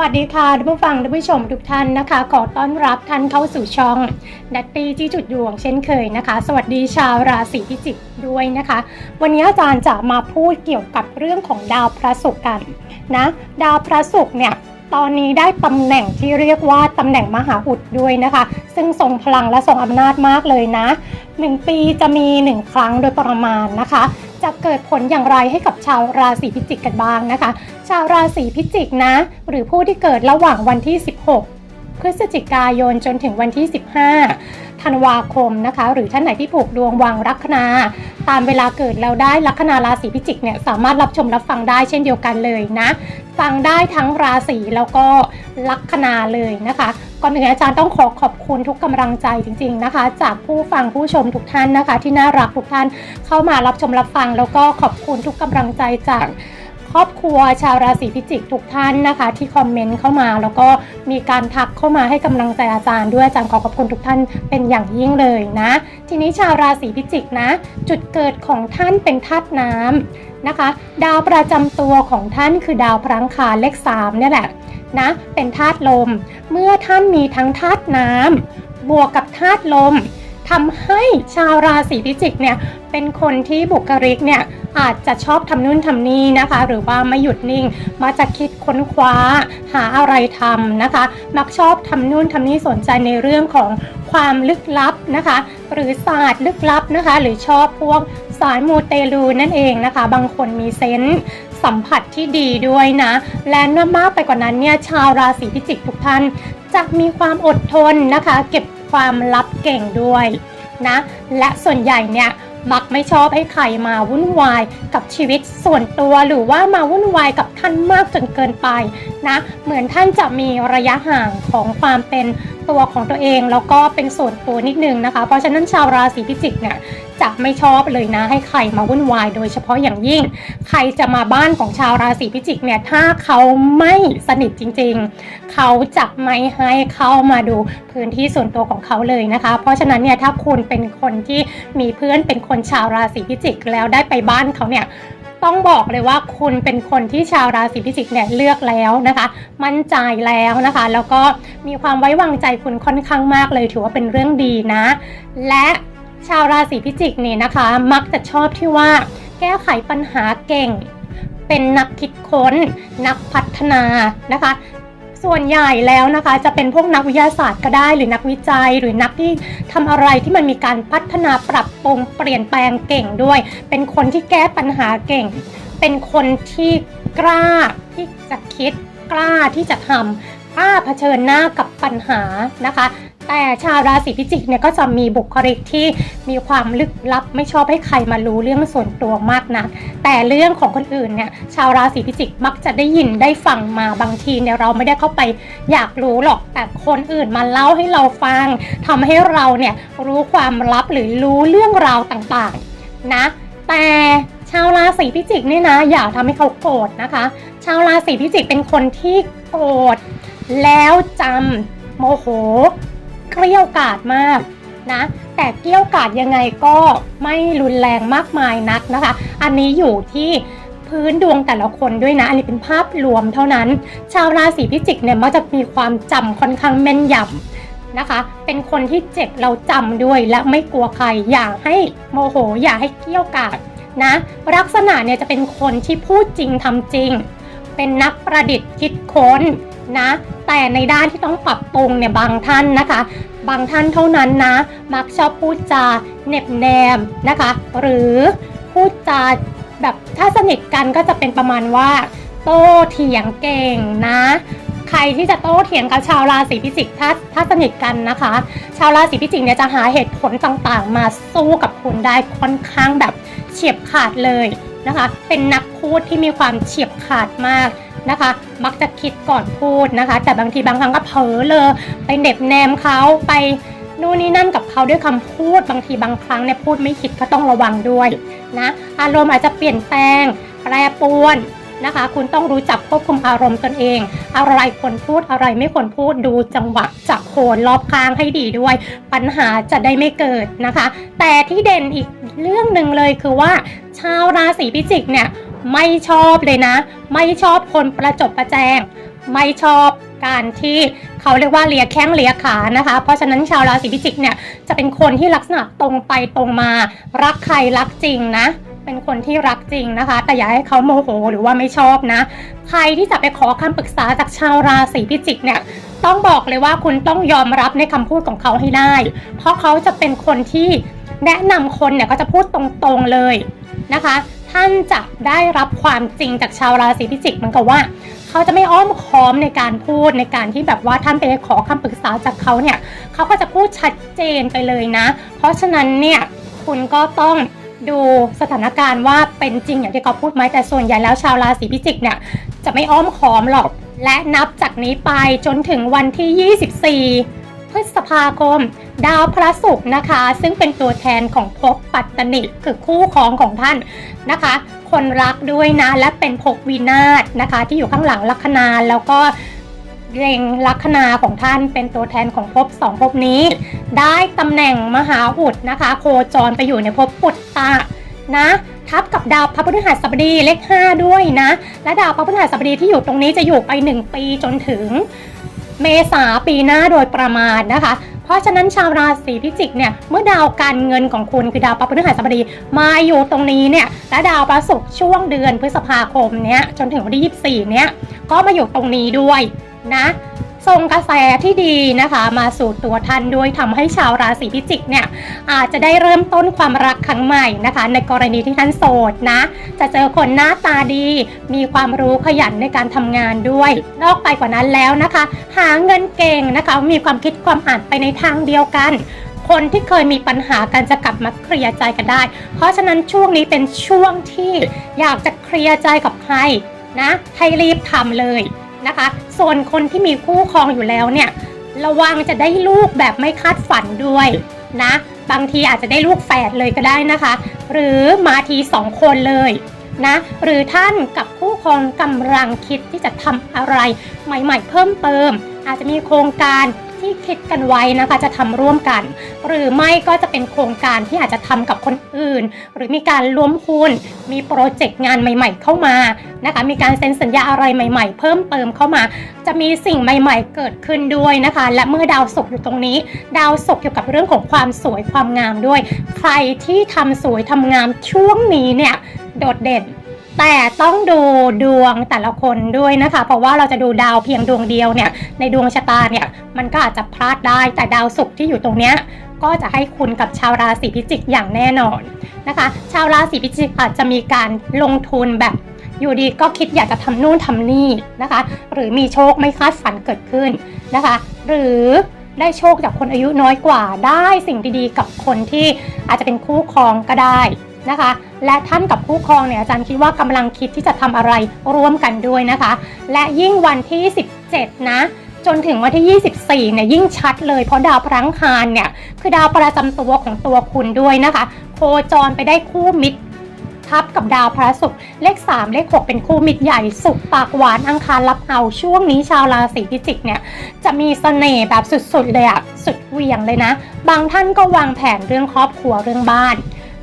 วัสดีค่ะท่านผู้ฟังท่านผู้ชมทุกท่านนะคะ ขอต้อนรับท่านเข้าสู่ช่องดัตตี้ที่จุดดวงเช่นเคยนะคะ สวัสดีชาวราศีพิจิกด้วยนะคะ วันนี้อาจารย์จะมาพูดเกี่ยวกับเรื่องของดาวพระศุกร์กันนะ ดาวพระศุกร์เนี่ยตอนนี้ได้ตำแหน่งที่เรียกว่าตำแหน่งมหาอุดด้วยนะคะ ซึ่งทรงพลังและทรงอำนาจมากเลยนะ 1 ปีจะมี 1 ครั้งโดยประมาณนะคะ จะเกิดผลอย่างไรให้กับชาวราศีพิจิกกันบ้างนะคะ ชาวราศีพิจิกนะ หรือผู้ที่เกิดระหว่างวันที่ 16 พฤศจิกายนจนถึงวันที่ 15 ธันวาคมนะคะ หรือท่านไหนที่ผูกดวงวางลัคนา ตามเวลาเกิดแล้วได้ลัคนาราศีพิจิกเนี่ยสามารถรับชมรับฟังได้เช่นเดียวกันเลยนะ ฟังได้ทั้งราศีแล้วก็ลัคนาเลยนะคะ ก่อนอื่นอาจารย์ต้องขอขอบคุณทุกกำลังใจจริง ๆนะคะ จากผู้ฟังผู้ชมทุกท่านนะคะ ที่น่ารักทุกท่านเข้ามารับชมรับฟัง แล้วก็ขอบคุณทุกกำลังใจจากครอบครัวชาวราศีพิจิกทุกท่านนะคะ ที่คอมเมนต์เข้ามาแล้วก็มีการทักเข้ามาให้กำลังใจอาจารย์ด้วยอาจารย์ขอขอบคุณทุกท่านเป็นอย่างยิ่งเลยนะ ทีนี้ชาวราศีพิจิกนะ จุดเกิดของท่านเป็นธาตุน้ำนะคะ ดาวประจำตัวของท่านคือดาวพลังคารเลข3เนี่ยแหละ นะ เป็นธาตุลม เมื่อท่านมีทั้งธาตุน้ำบวกกับธาตุลมทำให้ชาวราศีพิจิกเนี่ยเป็นคนที่บุคลิกเนี่ยอาจจะชอบทำนู่นทำนี่นะคะ หรือว่าไม่หยุดนิ่งมาจะคิดค้นคว้าหาอะไรทำนะคะ มักชอบทำนู่นทำนี่สนใจในเรื่องของความลึกลับนะคะ หรือศาสตร์ลึกลับนะคะ หรือชอบพวกสายมูเตลูนั่นเองนะคะ บางคนมีเซนส์ สัมผัสที่ดีด้วยนะ และนมากไปกว่านั้นเนี่ยชาวราศีพิจิกทุกท่านจะมีความอดทนนะคะ เก็บความลับเก่งด้วยนะ และส่วนใหญ่เนี่ยมักไม่ชอบให้ใครมาวุ่นวายกับชีวิตส่วนตัวหรือว่ามาวุ่นวายกับท่านมากจนเกินไปนะ เหมือนท่านจะมีระยะห่างของความเป็น ตัวของตัวเอง แล้วก็เป็นส่วนตัวนิดนึงนะคะ เพราะฉะนั้นชาวราศีพิจิกเนี่ยจะไม่ชอบเลยนะให้ใครมาวุ่นวาย โดยเฉพาะอย่างยิ่ง ใครจะมาบ้านของชาวราศีพิจิกเนี่ยถ้าเขาไม่สนิทจริง ๆ เขาจะไม่ให้เข้ามาดูพื้นที่ส่วนตัวของเขาเลยนะคะ เพราะฉะนั้นเนี่ยถ้าคุณเป็นคนที่มีเพื่อนเป็นคนชาวราศีพิจิกแล้วได้ไปบ้านเขาเนี่ย ต้องบอกเลยว่าคุณเป็นคนที่ชาวราศีพิจิกเนี่ยเลือกแล้วนะคะ มั่นใจแล้วนะคะ แล้วก็มีความไว้วางใจคุณค่อนข้างมากเลยถือว่าเป็นเรื่องดีนะ และชาวราศีพิจิกนี่นะคะ มักจะชอบที่ว่าแก้ไขปัญหาเก่ง เป็นนักคิดค้น นักพัฒนานะคะ ส่วนใหญ่แล้วนะคะจะเป็นพวกนักวิทยาศาสตร์ก็ได้ หรือนักวิจัยหรือนักที่ทำอะไรที่มันมีการพัฒนาปรับปรุงเปลี่ยนแปลงเก่งด้วย เป็นคนที่แก้ปัญหาเก่ง เป็นคนที่กล้าที่จะคิดกล้าที่จะทำกล้าเผชิญหน้ากับปัญหานะคะ แต่ชาวราศีพิจิกเนี่ยก็จะมีบุคลิกที่มีความลึกลับไม่ชอบให้ใครมารู้เรื่องส่วนตัวมากนะแต่เรื่องของคนอื่นเนี่ยชาวราศีพิจิกมักจะได้ยินได้ฟังมาบางทีเนี่ยเราไม่ได้เข้าไปอยากรู้หรอก แต่คนอื่นมาเล่าให้เราฟังทำให้เราเนี่ยรู้ความลับหรือรู้เรื่องราวต่างๆนะ แต่ชาวราศีพิจิกเนี่ยนะ อย่าทำให้เขาโกรธนะคะ ชาวราศีพิจิกเป็นคนที่โกรธแล้วจำโมโห เกลี้ยวกาดมากนะแต่เกลี้ยวกาดยังไงก็ไม่รุนแรงมากมายนักนะคะ อันนี้อยู่ที่พื้นดวงแต่ละคนด้วยนะ อันนี้เป็นภาพรวมเท่านั้น ชาวราศีพิจิกเนี่ยมักจะมีความจำค่อนข้างแม่นยำนะคะ เป็นคนที่เจ็บเราจำด้วยและไม่กลัวใครอย่าให้โมโหอย่าให้เกลี้ยวกาดนะลักษณะเนี่ยจะเป็นคนที่พูดจริงทำจริง เป็นนักประดิษฐ์คิดค้น นะ แต่ในด้านที่ต้องปรับปรุงเนี่ยบางท่านนะคะ บางท่านเท่านั้นนะ มักชอบพูดจาเน็บแนมนะคะ หรือพูดจาแบบถ้าสนิทกันก็จะเป็นประมาณว่า โต้เถียงเก่งนะ ใครที่จะโต้เถียงกับชาวราศีพิจิกถ้าถ้าสนิทกันนะคะ ชาวราศีพิจิกเนี่ยจะหาเหตุผลต่างๆ มาสู้กับคุณได้ค่อนข้างแบบเฉียบขาดเลยนะคะ เป็นนักพูดที่มีความเฉียบขาดมาก นะคะ มักจะคิดก่อนพูดนะคะ แต่บางทีบางครั้งก็เผลอเลยไปเหน็บแนมเขาไปนู่นนี่นั่นกับเขาด้วยคำพูดบางทีบางครั้งเนี่ยพูดไม่คิดก็ต้องระวังด้วยนะอารมณ์อาจจะเปลี่ยนแปลงแปรปรวนนะคะ คุณต้องรู้จักควบคุมอารมณ์ตนเอง อะไรควรพูดอะไรไม่ควรพูดดูจังหวะจากโคนรอบข้างให้ดีด้วย ปัญหาจะได้ไม่เกิดนะคะ แต่ที่เด่นอีกเรื่องหนึ่งเลยคือว่า ชาวราศีพิจิกเนี่ย ไม่ชอบเลยนะ ไม่ชอบคนประจบประแจง ไม่ชอบการที่เขาเรียกว่าเลียแข้งเลียขานะคะ เพราะฉะนั้นชาวราศีพิจิกเนี่ยจะเป็นคนที่ลักษณะตรงไปตรงมา รักใครรักจริงนะ เป็นคนที่รักจริงนะคะ แต่อย่าให้เขาโมโหหรือว่าไม่ชอบนะ ใครที่จะไปขอคำปรึกษาจากชาวราศีพิจิกเนี่ยต้องบอกเลยว่าคุณต้องยอมรับในคำพูดของเขาให้ได้ เพราะเขาจะเป็นคนที่แนะนำคนเนี่ยก็จะพูดตรงๆเลยนะคะ ท่านจะได้รับความจริงจากชาวราศีพิจิกเหมือนกับว่า เขาจะไม่อ้อมค้อมในการพูดในการที่แบบว่าท่านไปขอคำปรึกษาจากเขาเนี่ยเขาก็จะพูดชัดเจนไปเลยนะ เพราะฉะนั้นเนี่ยคุณก็ต้องดูสถานการณ์ว่าเป็นจริงอย่างที่เขาพูดไหมแต่ส่วนใหญ่แล้วชาวราศีพิจิกเนี่ยจะไม่อ้อมค้อมหรอก และนับจากนี้ไปจนถึงวันที่ 24 พฤษภาคม ดาวพระศุกร์นะคะ ซึ่งเป็นตัวแทนของภพปัตตนิคือคู่ครองของท่านนะคะ คนรักด้วยนะ และเป็นภพวินาศนะคะ ที่อยู่ข้างหลังลัคนาแล้วก็เรงลัคนาของท่านเป็นตัวแทนของภพสองภพนี้ ได้ตำแหน่งมหาอุดนะคะ โคจรไปอยู่ในภพปุตตะนะ ทับกับดาวพระพฤหัสบดีเลข5ด้วยนะ และดาวพระพฤหัสบดีที่อยู่ตรงนี้จะอยู่ไป 1 ปีจนถึงเมษาปีหน้าโดยประมาณนะคะ เพราะฉะนั้นชาวราศีพิจิกเนี่ยเมื่อดาวการเงินของคุณคือดาวพระพฤหัสบดีมาอยู่ตรงนี้เนี่ยและดาวพระศุกร์ช่วงเดือนพฤษภาคมเนี้ยจนถึงวันที่ 24 เนี่ยก็มาอยู่ตรงนี้ด้วยนะ ส่งกระแสที่ดีนะคะ มาสู่ตัวท่านด้วยทำให้ชาวราศีพิจิกเนี่ยอาจจะได้เริ่มต้นความรักครั้งใหม่นะคะ ในกรณีที่ท่านโสดนะ จะเจอคนหน้าตาดี มีความรู้ขยันในการทำงานด้วย นอกไปกว่านั้นแล้วนะคะ หาเงินเก่งนะคะ มีความคิดความอ่านไปในทางเดียวกันคนที่เคยมีปัญหากันจะกลับมาเคลียร์ใจกันได้ เพราะฉะนั้นช่วงนี้เป็นช่วงที่อยากจะเคลียร์ใจกับใครนะ ให้รีบทำเลย นะคะ ส่วนคนที่มีคู่ครองอยู่แล้วเนี่ยระวังจะได้ลูกแบบไม่คาดฝันด้วยนะ บางทีอาจจะได้ลูกแฝดเลยก็ได้นะคะ หรือมาทีสองคนเลยนะ หรือท่านกับคู่ครองกำลังคิดที่จะทำอะไรใหม่ ๆ เพิ่มเติม อาจจะมีโครงการ ที่คิดกันไว้นะคะจะทำร่วมกัน หรือไม่ก็จะเป็นโครงการที่อาจจะทำกับคนอื่น หรือมีการร่วมหุ้นมีโปรเจกต์งานใหม่ ๆ เข้ามานะคะมีการเซ็นสัญญาอะไรใหม่ ๆ เพิ่มเติมเข้ามา จะมีสิ่งใหม่ ๆ เกิดขึ้นด้วยนะคะ และเมื่อดาวศุกร์อยู่ตรงนี้ ดาวศุกร์เกี่ยวกับเรื่องของความสวยความงามด้วย ใครที่ทำสวยทำงามช่วงนี้เนี่ยโดดเด่น แต่ต้องดูดวงแต่ละคนด้วยนะคะ เพราะว่าเราจะดูดาวเพียงดวงเดียวเนี่ย ในดวงชะตาเนี่ยมันก็อาจจะพลาดได้ แต่ดาวศุกร์ที่อยู่ตรงเนี้ยก็จะให้คุณกับชาวราศีพิจิกอย่างแน่นอนนะคะ ชาวราศีพิจิกอาจจะมีการลงทุนแบบอยู่ดีก็คิดอยากจะทำนู่นทำนี่นะคะ หรือมีโชคไม่คาดฝันเกิดขึ้นนะคะ หรือได้โชคจากคนอายุน้อยกว่าได้สิ่งดีๆ กับคนที่อาจจะเป็นคู่ครองก็ได้ นะคะ และท่านกับคู่ครองเนี่ยอาจารย์คิดว่ากำลังคิดที่จะทำอะไรร่วมกันด้วยนะคะ และยิ่งวันที่ 17 นะจนถึงวันที่ 24 เนี่ยยิ่งชัดเลยเพราะดาวพลังคารเนี่ยคือดาวประจำตัวของตัวคุณด้วยนะคะ โคจรไปได้คู่มิตรทับกับดาวพระศุกร์เลข 3 เลข 6 เป็นคู่มิตรใหญ่สุขปากหวานอังคารรับเอาช่วงนี้ชาวราศีพิจิกเนี่ยจะมีเสน่ห์แบบสุดๆเลยอะสุดเหวี่ยงเลยนะ บางท่านก็วางแผนเรื่องครอบครัวเรื่องบ้าน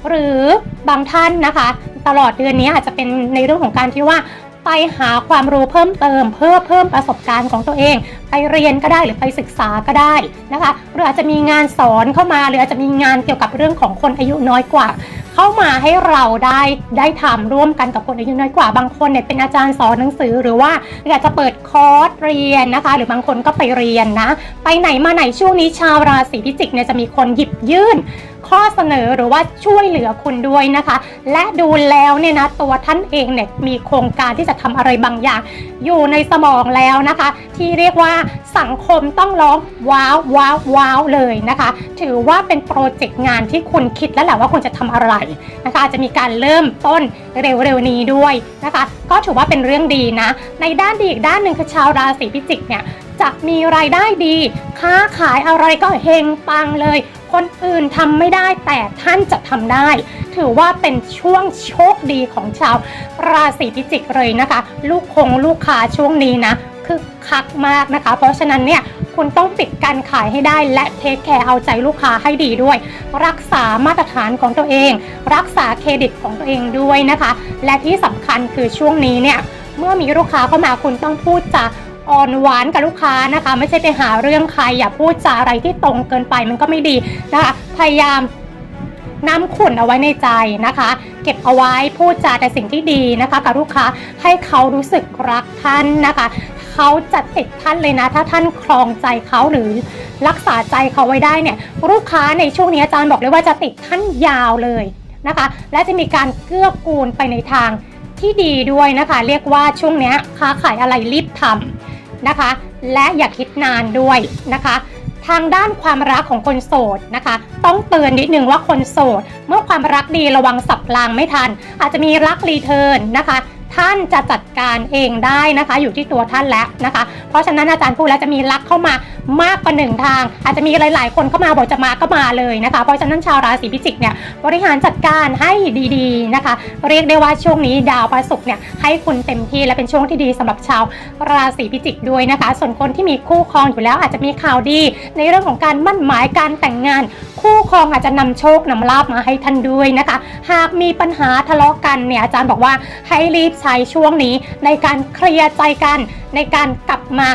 หรือ บางท่านนะคะ ตลอดเดือนนี้อาจจะเป็นในเรื่องของการที่ว่าไปหาความรู้เพิ่มเติม เพื่อเพิ่มประสบการณ์ของตัวเอง ไปเรียนก็ได้หรือไปศึกษาก็ได้นะคะหรืออาจจะมีงานสอนเข้ามาหรืออาจจะมีงานเกี่ยวกับเรื่องของคนอายุน้อยกว่า เข้ามาให้เราได้ได้ทำร่วมกันกับคนอายุน้อยกว่าบางคนเนี่ยเป็นอาจารย์สอนหนังสือหรือว่าอยากจะเปิดคอร์สเรียนนะคะ หรือบางคนก็ไปเรียนนะ ไปไหนมาไหนช่วงนี้ชาวราศีพิจิกเนี่ยจะมีคนหยิบยื่น ข้อเสนอหรือว่าช่วยเหลือคุณด้วยนะคะ และดูแล้วเนี่ยนะตัวท่านเองเนี่ยมีโครงการที่จะทำอะไรบางอย่าง อยู่ในสมองแล้วนะคะ ที่เรียกว่าสังคมต้องร้องว้าวว้าวว้าวเลยนะคะ ถือว่าเป็นโปรเจกต์งานที่คุณคิดแล้วแหละว่าคุณจะทำอะไรนะคะจะมีการเริ่มต้น เร็วๆนี้ด้วยนะคะ ก็ถือว่าเป็นเรื่องดีนะ ในด้านดีอีกด้านหนึ่งคือชาวราศีพิจิกเนี่ยจะมีรายได้ดี ค้าขายอะไรก็เฮงปังเลย คนอื่นทำไม่ได้แต่ท่านจะทำได้ ถือว่าเป็นช่วงโชคดีของชาวราศีพิจิกเลยนะคะ ลูกคงลูกค้าช่วงนี้นะคือคักมากนะคะ เพราะฉะนั้นเนี่ย คุณต้องปิดการขายให้ได้ และเทคแคร์เอาใจลูกค้าให้ดีด้วย รักษามาตรฐานของตัวเอง รักษาเครดิตของตัวเองด้วยนะคะ และที่สำคัญคือช่วงนี้เนี่ยเมื่อมีลูกค้าเข้ามาคุณต้องพูดจาอ่อนหวานกับลูกค้านะคะ ไม่ใช่ไปหาเรื่องใครอย่าพูดจาอะไรที่ตรงเกินไปมันก็ไม่ดีนะคะพยายามน้ำขุ่นเอาไว้ในใจนะคะ เก็บเอาไว้พูดจาแต่สิ่งที่ดีนะคะ กับลูกค้าให้เขารู้สึกรักท่านนะคะ เขาจะติดท่านเลยนะ ถ้าท่านครองใจเขาหรือรักษาใจเขาไว้ได้เนี่ยลูกค้าในช่วงนี้อาจารย์บอกเลยว่าจะติดท่านยาวเลยนะคะ และจะมีการเกื้อกูลไปในทางที่ดีด้วยนะคะ เรียกว่าช่วงนี้ค้าขายอะไรรีบทำนะคะ และอย่าคิดนานด้วยนะคะ ทางด้านความรักของคนโสดนะคะ ต้องเตือนนิดนึงว่าคนโสด เมื่อความรักดีระวังสับพลางไม่ทัน อาจจะมีรักรีเทิร์นนะคะ ท่านจะจัดการเองได้นะคะ อยู่ที่ตัวท่านแล้วนะคะ เพราะฉะนั้นอาจารย์พูดแล้วจะมีรักเข้ามา มากกว่าหนึ่งทาง อาจจะมีหลาย ๆ คนเข้ามาบอกจะมาก็มาเลยนะคะ เพราะฉะนั้นชาวราศีพิจิกเนี่ยบริหารจัดการให้ดีๆนะคะ เรียกได้ว่าช่วงนี้ดาวพระศุกร์เนี่ยให้คุณเต็มที่และเป็นช่วงที่ดีสำหรับชาวราศีพิจิกด้วยนะคะ ส่วนคนที่มีคู่ครองอยู่แล้วอาจจะมีข่าวดี ในเรื่องของการมั่นหมายการแต่งงาน คู่ครองอาจจะนำโชคนำลาบมาให้ท่านด้วยนะคะ หากมีปัญหาทะเลาะกันเนี่ยอาจารย์บอกว่าให้รีบใช้ช่วงนี้ในการเคลียร์ใจกันในการกลับมา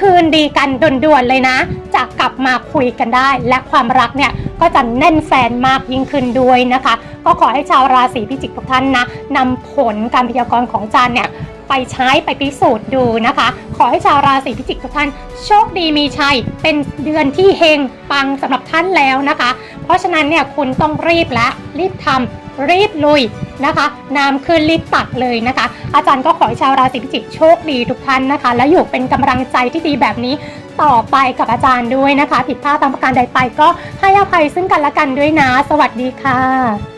คืนดีกันด่วนๆเลยนะ จะกลับมาคุยกันได้ และความรักเนี่ยก็จะแน่นแฟนมากยิ่งขึ้นด้วยนะคะ ก็ขอให้ชาวราศีพิจิกทุกท่านนะนำผลการพยากรณ์ของจารย์เนี่ยไปใช้ไปพิสูจน์ดูนะคะ ขอให้ชาวราศีพิจิกทุกท่าน โชคดีมีชัย เป็นเดือนที่เฮงปังสำหรับท่านแล้วนะคะ เพราะฉะนั้นเนี่ยคุณต้องรีบและรีบทำรีบลุย นะคะ น้ำขึ้นรีบตัดเลยนะคะ อาจารย์ก็ขอให้ชาวราศีพิจิกโชคดีทุกท่านนะคะ และอยู่เป็นกำลังใจที่ดีแบบนี้ต่อไปกับอาจารย์ด้วยนะคะ ผิดพลาดตามประการใดไปก็ให้อภัยซึ่งกันและกันด้วยนะ สวัสดีค่ะ